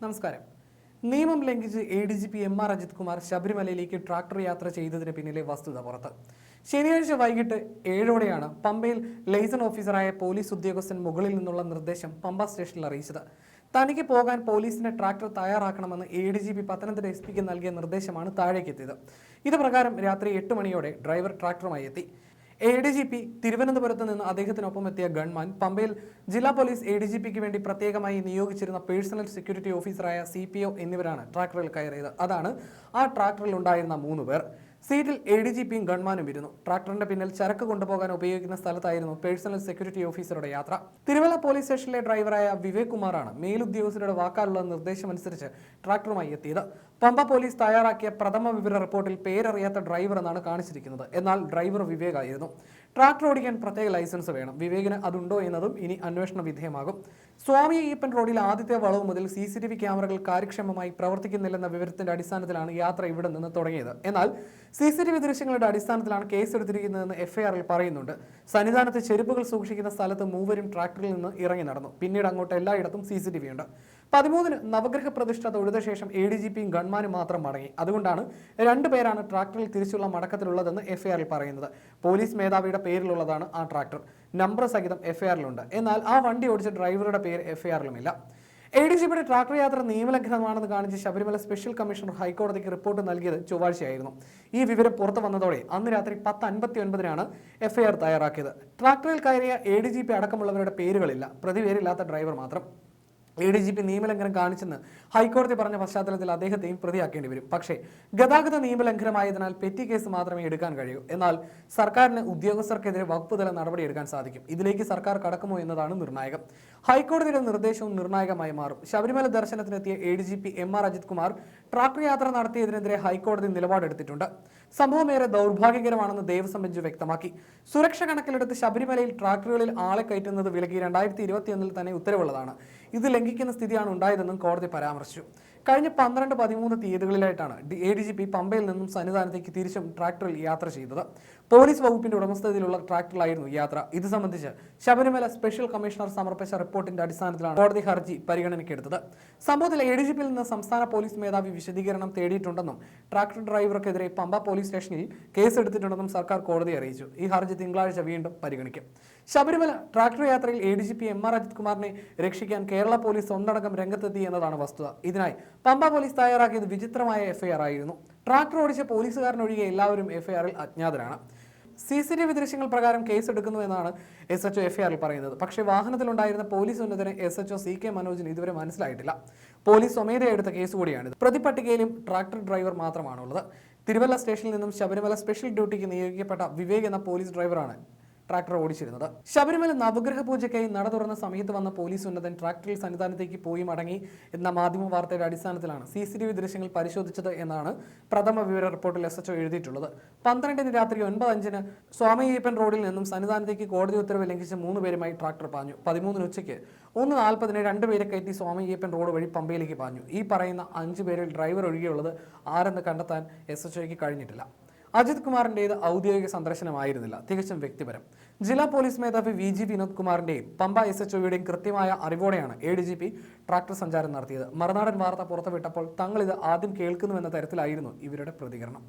നമസ്കാരം. നിയമം ലംഘിച്ച് A D G P M R Ajith Kumar ശബരിമലയിലേക്ക് ട്രാക്ടർ യാത്ര ചെയ്തതിന് പിന്നിലെ വസ്തുത പുറത്ത്. ശനിയാഴ്ച വൈകിട്ട് ഏഴോടെയാണ് പമ്പയിൽ ലൈസൺ ഓഫീസറായ പോലീസ് ഉദ്യോഗസ്ഥൻ മുകളിൽ നിന്നുള്ള നിർദ്ദേശം പമ്പ സ്റ്റേഷനിൽ അറിയിച്ചത്. തനിക്ക് പോകാൻ പോലീസിന്റെ tractor തയ്യാറാക്കണമെന്ന് A D G P Pathanamthitta S പിക്ക് നൽകിയ നിർദ്ദേശമാണ് താഴേക്കെത്തിയത്. ഇത് പ്രകാരം രാത്രി എട്ട് മണിയോടെ ഡ്രൈവർ ട്രാക്ടറുമായി എത്തി. എ ഡി ജി പി തിരുവനന്തപുരത്ത് നിന്ന് അദ്ദേഹത്തിനൊപ്പം എത്തിയ ഗൺമാൻ പമ്പയിൽ ജില്ലാ പോലീസ് എ ഡി ജി പിക്ക് വേണ്ടി പ്രത്യേകമായി നിയോഗിച്ചിരുന്ന പേഴ്സണൽ സെക്യൂരിറ്റി ഓഫീസറായ സി പി ഒ എന്നിവരാണ് ട്രാക്ടറിൽ കയറിയത്. അതാണ് ആ ട്രാക്ടറിൽ ഉണ്ടായിരുന്ന മൂന്ന് പേർ. സീറ്റിൽ എ ഡി ജി പിയും ഗൺമാനും ഇരുന്നു. ട്രാക്ടറിന്റെ പിന്നിൽ ചരക്ക് കൊണ്ടുപോകാൻ ഉപയോഗിക്കുന്ന സ്ഥലത്തായിരുന്നു പേഴ്സണൽ സെക്യൂരിറ്റി ഓഫീസറുടെ യാത്ര. തിരുവല്ല പോലീസ് സ്റ്റേഷനിലെ ഡ്രൈവറായ വിവേക് കുമാറാണ് മേലുദ്യോഗസ്ഥരുടെ വാക്കാലുള്ള നിർദ്ദേശമനുസരിച്ച് ട്രാക്ടറുമായി എത്തിയത്. പമ്പ പോലീസ് തയ്യാറാക്കിയ പ്രഥമ വിവര റിപ്പോർട്ടിൽ പേരറിയാത്ത ഡ്രൈവർ എന്നാണ് കാണിച്ചിരിക്കുന്നത്. എന്നാൽ ഡ്രൈവർ വിവേകായിരുന്നു. ട്രാക്ടർ ഓടിക്കാൻ പ്രത്യേക ലൈസൻസ് വേണം. വിവേകിന് അതുണ്ടോ എന്നതും ഇനി അന്വേഷണ വിധേയമാകും. സ്വാമി അയ്യപ്പൻ റോഡിൽ ആദ്യത്തെ വളവ് മുതൽ സി സി ടി വി ക്യാമറകൾ കാര്യക്ഷമമായി പ്രവർത്തിക്കുന്നില്ലെന്ന വിവരത്തിന്റെ അടിസ്ഥാനത്തിലാണ് യാത്ര ഇവിടെ നിന്ന് തുടങ്ങിയത്. എന്നാൽ സി സി ടി വി ദൃശ്യങ്ങളുടെ അടിസ്ഥാനത്തിലാണ് കേസ് എടുത്തിരിക്കുന്നതെന്ന് എഫ്ഐആറിൽ പറയുന്നുണ്ട്. സന്നിധാനത്ത് ചെരുപ്പുകൾ സൂക്ഷിക്കുന്ന സ്ഥലത്ത് മൂവരും ട്രാക്ടറിൽ നിന്ന് ഇറങ്ങി നടന്നു. പിന്നീട് അങ്ങോട്ട് എല്ലായിടത്തും സി സി ടി വി ഉണ്ട്. പതിമൂന്നിന് നവഗ്രഹ പ്രതിഷ്ഠ തൊഴുത ശേഷം എ ഡി ജി പിയും ഗൺമാനും മാത്രം മടങ്ങി. അതുകൊണ്ടാണ് രണ്ടുപേരാണ് ട്രാക്ടറിൽ തിരിച്ചുള്ള മടക്കത്തിലുള്ളതെന്ന് എഫ്ഐആറിൽ പറയുന്നത്. പോലീസ് മേധാവിയുടെ പേരിലുള്ളതാണ് ആ ട്രാക്ടർ. നമ്പർ സഹിതം എഫ്ഐആറിലുണ്ട് എന്നാൽ ആ വണ്ടി ഓടിച്ച ഡ്രൈവറുടെ പേര് എഫ്ഐആറിലുമില്ല എ ഡി ജി ട്രാക്ടർ യാത്ര നിയമലംഘനമാണെന്ന് കാണിച്ച് ശബരിമല സ്പെഷ്യൽ കമ്മീഷണർ ഹൈക്കോടതിക്ക് റിപ്പോർട്ട് നൽകിയത് ചൊവ്വാഴ്ചയായിരുന്നു. ഈ വിവരം പുറത്തു വന്നതോടെ അന്ന് രാത്രി പത്ത് അൻപത്തി ഒൻപതിനാണ് എഫ്ഐആർ തയ്യാറാക്കിയത്. ട്രാക്ടറിൽ കയറിയ എ ഡി ജി പി അടക്കമുള്ളവരുടെ പേരുകളില്ല. പ്രതിപേരില്ലാത്ത ഡ്രൈവർ മാത്രം. എ ഡി ജി പി നിയമലംഘനം കാണിച്ചെന്ന് ഹൈക്കോടതി പറഞ്ഞ പശ്ചാത്തലത്തിൽ അദ്ദേഹത്തെയും പ്രതിയാക്കേണ്ടി വരും. പക്ഷേ ഗതാഗത നിയമലംഘനമായതിനാൽ പെറ്റി കേസ് മാത്രമേ എടുക്കാൻ കഴിയൂ. എന്നാൽ സർക്കാരിന് ഉദ്യോഗസ്ഥർക്കെതിരെ വകുപ്പ് തല നടപടിയെടുക്കാൻ സാധിക്കും. ഇതിലേക്ക് സർക്കാർ കടക്കുമോ എന്നതാണ് നിർണായകം. ഹൈക്കോടതിയുടെ നിർദ്ദേശവും നിർണായകമായി മാറും. Sabarimala ദർശനത്തിനെത്തിയ A D G P M R Ajith Kumar tractor യാത്ര നടത്തിയതിനെതിരെ ഹൈക്കോടതി നിലപാടെടുത്തിട്ടുണ്ട്. സംഭവം ഏറെ ദൗർഭാഗ്യകരമാണെന്ന് ദേവസ്വം ബെഞ്ച് വ്യക്തമാക്കി. സുരക്ഷ കണക്കിലെടുത്ത് ശബരിമലയിൽ ട്രാക്ടറുകളിൽ ആളെ കയറ്റുന്നത് വിലക്കി രണ്ടായിരത്തി ഇരുപത്തിയൊന്നിൽ തന്നെ ഉത്തരവുള്ളതാണ്. ഇത് ലംഘിക്കുന്ന സ്ഥിതിയാണ് ഉണ്ടായതെന്നും കോടതി പരാമർശിച്ചു. കഴിഞ്ഞ പന്ത്രണ്ട് പതിമൂന്ന് തീയതികളിലായിട്ടാണ് എ ഡി ജി പി പമ്പയിൽ നിന്നും സന്നിധാനത്തേക്ക് തിരിച്ചും ട്രാക്ടറിൽ യാത്ര ചെയ്തത്. പോലീസ് വകുപ്പിന്റെ ഉടമസ്ഥതയിലുള്ള ട്രാക്ടറിലായിരുന്നു യാത്ര. ഇത് സംബന്ധിച്ച് ശബരിമല സ്പെഷ്യൽ കമ്മീഷണർ സമർപ്പിച്ച റിപ്പോർട്ടിന്റെ അടിസ്ഥാനത്തിലാണ് കോടതി ഹർജി പരിഗണനയ്ക്കെടുത്തത്. സംഭവത്തിൽ എ ഡി ജി പിയിൽ നിന്ന് സംസ്ഥാന പോലീസ് മേധാവി വിശദീകരണം തേടിയിട്ടുണ്ടെന്നും ട്രാക്ടർ ഡ്രൈവർക്കെതിരെ പമ്പ പോലീസ് സ്റ്റേഷനിൽ കേസെടുത്തിട്ടുണ്ടെന്നും സർക്കാർ കോടതി അറിയിച്ചു. ഈ ഹർജി തിങ്കളാഴ്ച വീണ്ടും പരിഗണിക്കും. ശബരിമല ട്രാക്ടർ യാത്രയിൽ A D G P M R Ajith കുമാറിനെ രക്ഷിക്കാൻ കേരള പോലീസ് ഒന്നടങ്കം രംഗത്തെത്തി എന്നതാണ് വസ്തുത. ഇതിനായി പമ്പ പോലീസ് തയ്യാറാക്കിയത് വിചിത്രമായ എഫ്ഐആർ ആയിരുന്നു. ട്രാക്ടർ ഓടിച്ച പോലീസുകാരനൊഴികെ എല്ലാവരും എഫ്ഐആറിൽ അജ്ഞാതരാണ്. സി സി ടി വി ദൃശ്യങ്ങൾ പ്രകാരം കേസ് എടുക്കുന്നു എന്നാണ് എസ് എച്ച് ഒ എഫ്ഐആറിൽ പറയുന്നത്. പക്ഷേ വാഹനത്തിലുണ്ടായിരുന്ന police ഉന്നതന് S H O C K മനോജിന് ഇതുവരെ മനസ്സിലായിട്ടില്ല. പോലീസ് സ്വമേധയാ എടുത്ത കേസ് കൂടിയാണിത്. പ്രതിപട്ടികയിലും ട്രാക്ടർ ഡ്രൈവർ മാത്രമാണുള്ളത്. തിരുവല്ല സ്റ്റേഷനിൽ നിന്നും ശബരിമല സ്പെഷ്യൽ ഡ്യൂട്ടിക്ക് നിയോഗിക്കപ്പെട്ട വിവേക് എന്ന പോലീസ് ഡ്രൈവറാണ് ട്രാക്ടർ ഓടിച്ചിരുന്നത്. ശബരിമല നവഗ്രഹ പൂജയ്ക്കായി നട തുറന്ന സമയത്ത് വന്ന പോലീസ് ഉന്നതൻ ട്രാക്ടറിൽ സന്നിധാനത്തേക്ക് പോയി മടങ്ങി എന്ന മാധ്യമ വാർത്തയുടെ അടിസ്ഥാനത്തിലാണ് സി സി ടി വി ദൃശ്യങ്ങൾ പരിശോധിച്ചത് എന്നാണ് പ്രഥമ വിവര റിപ്പോർട്ടിൽ എസ് എച്ച് എഴുതിയിട്ടുള്ളത്. പന്ത്രണ്ടിന് രാത്രി ഒൻപത് അഞ്ചിന് സ്വാമി അയ്യപ്പൻ റോഡിൽ നിന്നും സന്നിധാനത്തേക്ക് കോടതി ഉത്തരവ് ലംഘിച്ച് മൂന്ന് പേരുമായി ട്രാക്ടർ പാഞ്ഞു. പതിമൂന്നിന് ഉച്ചയ്ക്ക് ഒന്ന് നാൽപ്പതിന് രണ്ടുപേരെ കയറ്റി സ്വാമി അയ്യപ്പൻ റോഡ് വഴി പമ്പയിലേക്ക് പാഞ്ഞു. ഈ പറയുന്ന അഞ്ച് പേരിൽ ഡ്രൈവർ ഒഴികെയുള്ളത് ആരെന്ന് കണ്ടെത്താൻ എസ് എച്ച്ഒയ്ക്ക് കഴിഞ്ഞിട്ടില്ല. അജിത് കുമാറിന്റേത് ഔദ്യോഗിക സന്ദർശനമായിരുന്നില്ല. തികച്ചും വ്യക്തിപരം. ജില്ലാ പോലീസ് മേധാവി വി ജി വിനോദ് കുമാറിന്റെയും പമ്പ എസ് എച്ച് ഒയുടെയും കൃത്യമായ അറിവോടെയാണ് A D G P tractor സഞ്ചാരം നടത്തിയത്. മറുനാടൻ വാർത്ത പുറത്തുവിട്ടപ്പോൾ തങ്ങളിത് ആദ്യം കേൾക്കുന്നുവെന്ന തരത്തിലായിരുന്നു ഇവരുടെ പ്രതികരണം.